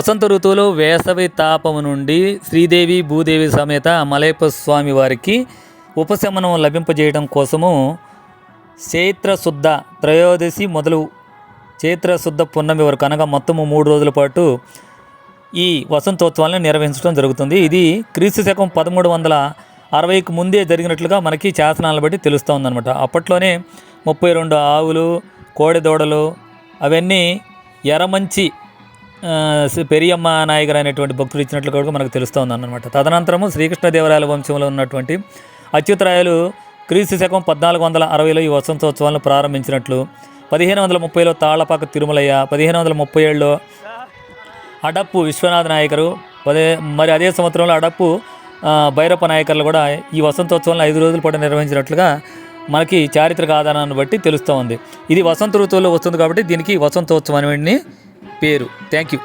వసంత ఋతువులో వేసవి తాపము నుండి శ్రీదేవి భూదేవి సమేత మలయప్ప స్వామి వారికి ఉపశమనం లభింపజేయడం కోసము చైత్రశుద్ధ త్రయోదశి మొదలు చైత్రశుద్ధ పున్నమి వరకు అనగా మొత్తము మూడు రోజుల పాటు ఈ వసంతోత్సవాలను నిర్వహించడం జరుగుతుంది. ఇది క్రీస్తు శకం పదమూడు వందల అరవైకి ముందే జరిగినట్లుగా మనకి శాసనాలను బట్టి తెలుస్తూ ఉందన్నమాట. అప్పట్లోనే ముప్పై రెండు ఆవులు కోడెదోడలు అవన్నీ ఎర్రమంచి పెరియమ్మ నాయకర్ అనేటువంటి భక్తుడు ఇచ్చినట్లు కూడా మనకు తెలుస్తూ అన్నమాట తదనంతరము శ్రీకృష్ణదేవరాయల వంశంలో ఉన్నటువంటి అచ్యుతరాయలు క్రీస్తు శకం పద్నాలుగు వందల అరవైలో ఈ వసంతోత్సవాలను ప్రారంభించినట్లు పదిహేను వందల ముప్పైలో తాళ్ళపాక తిరుమలయ్య పదిహేను వందల ముప్పై ఏడులో అడప్పు విశ్వనాథ నాయకరు పదే మరి అదే సంవత్సరంలో అడప్పు భైరప్ప నాయకర్లు కూడా ఈ వసంతోత్సవాలను ఐదు రోజుల పాటు నిర్వహించినట్లుగా మనకి చారిత్రక ఆధారాన్ని బట్టి తెలుస్తూ ఉంది ఇది వసంత ఋతువులో వస్తుంది కాబట్టి దీనికి వసంతోత్సవం అనేవి పేరు థ్యాంక్ యూ